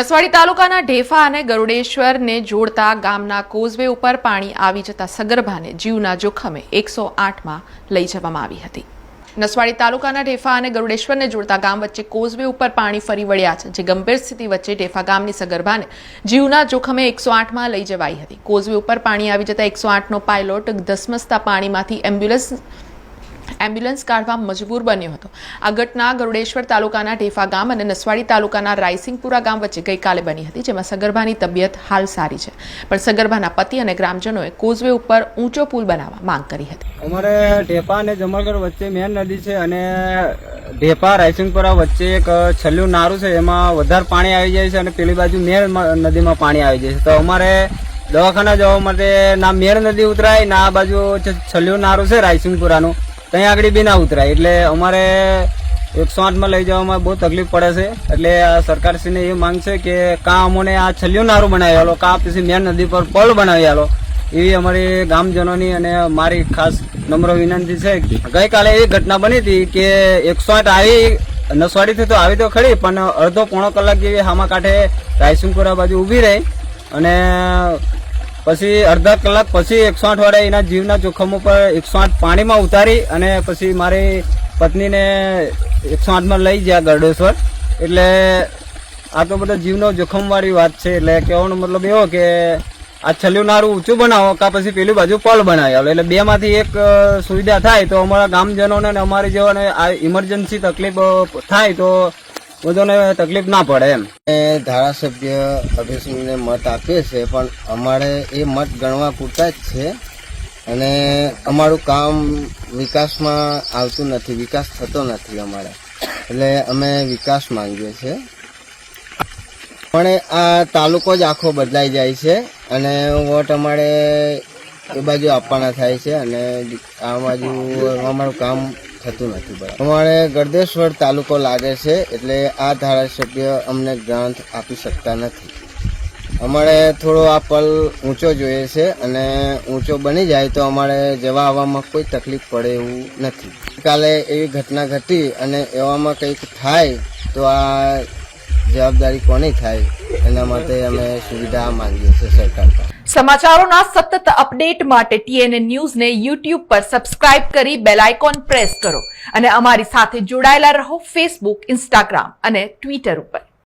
નસવાડી તાલુકાના ઢેફા અને ગરુડેશ્વરને જોડતા ગામના કોઝવે ઉપર પાણી આવી જતા સગર્ભાને જીવના જોખમે એકસો આઠમાં લઈ જવામાં આવી હતી. નસવાડી તાલુકાના ઢેફા અને ગરુડેશ્વરને જોડતા ગામ વચ્ચે કોઝવે ઉપર પાણી ફરી વળ્યા છે, જે ગંભીર સ્થિતિ વચ્ચે ઢેફા ગામની સગર્ભાને જીવના જોખમે એકસો આઠમાં લઈ જવાઈ હતી. કોઝવે ઉપર પાણી આવી જતા એકસો આઠનો પાયલોટ ધસમસતા પાણીમાંથી એમ્બ્યુલન્સ એમ્બ્યુલન્સ કાઢવા મજબૂર બન્યો હતો. આ ઘટના ગરુડેશ્વર તાલુકાના ઢેફા ગામ અને નસવાડી તાલુકાના રાયસિંગપુરા ગામ વચ્ચે ગઈકાલે બની હતી, જેમાં સગર્ભાની તબિયત હાલ સારી છે. પણ સગર્ભાના પતિ અને ગ્રામજનોએ કોઝવે ઉપર ઊંચો પુલ બનાવવા માંગ કરી હતી. અમારે ઢેપા અને જમલગઢ વચ્ચે મેન નદી છે અને ઢેપા રાયસિંગપુરા વચ્ચે એક છેલ્લું નારું છે, એમાં વધારે પાણી આવી જાય છે અને પેલી બાજુ મેર નદીમાં પાણી આવી જાય છે. તો અમારે દવાખાના જવા માટે ના મેર નદી ઉતરાય, ના આ બાજુ જે છેલ્લું નારું છે રાયસિંગપુરાનું. ત્યાં આગળ બી ના ઉતરાય. એટલે અમારે એકસો આઠમાં લઈ જવામાં બહુ તકલીફ પડે છે. એટલે સરકારશ્રીને એ માંગ છે કે કાં અમોને આ છેલ્લું નારું બનાવી આલો, કાં પછી મેન નદી પર પલ બનાવી આલો. એવી અમારી ગામજનોની અને મારી ખાસ નમ્ર વિનંતી છે. ગઈકાલે એ ઘટના બની હતી કે એકસો આઠ આવી નસવાડીથી તો આવી તો ખરી, પણ અડધો પોણો કલાક જેવી હામા કાંઠે રાયસિંગપુરા બાજુ ઊભી રહી અને પછી અડધા કલાક પછી એકસો આઠ વાળા એના જીવના જોખમ ઉપર એકસો આઠ પાણીમાં ઉતારી અને પછી મારી પત્નીને એકસો આઠમાં લઈ ગયા ગરડેશ્વર. એટલે આ તો બધા જીવનો જોખમવાળી વાત છે. એટલે કહેવાનો મતલબ એવો કે આ છેલ્લું નારું ઊંચું બનાવો કાં પછી પેલી બાજુ પલ બનાવી આવે એટલે બેમાંથી એક સુવિધા થાય તો અમારા ગામજનોને અને અમારી જેવાને આ ઇમરજન્સી તકલીફ થાય તો બધાને તકલીફ ના પડે એમ. એ ધારાસભ્ય અભયસિંહને મત આપીએ છે, પણ અમારે એ મત ગણવા પૂરતા જ છે અને અમારું કામ વિકાસમાં આવતું નથી, વિકાસ થતો નથી અમારે. એટલે અમે વિકાસ માંગીએ છીએ. પણ આ તાલુકો જ આખો બદલાઈ જાય છે અને વોટ અમારે એ બાજુ આપવાના થાય છે અને આ બાજુ અમારું કામ થતું નથી અમારે ગરદેશ્વર તાલુકો લાગે છે એટલે આ ધારાસભ્ય અમને ગ્રાન્ટ આપી શકતા નથી. અમારે થોડો આ પલ ઊંચો જોઈએ છે અને ઊંચો બની જાય તો અમારે જવા આવવામાં કોઈ તકલીફ પડે એવું નથી. કાલે એવી ઘટના ઘટી અને એવામાં કંઈક થાય તો આ જવાબદારી કોની થાય, એના માટે અમે સુવિધા માંગીએ છીએ સરકાર સમાચારોના સતત અપડેટ માટે ટીએનએ ન્યૂઝને યુટ્યુબ પર સબસ્ક્રાઇબ કરી બેલ આઇકોન પ્રેસ કરો અને અમારી સાથે જોડાયેલા રહો ફેસબુક, ઇન્સ્ટાગ્રામ અને ટ્વિટર ઉપર.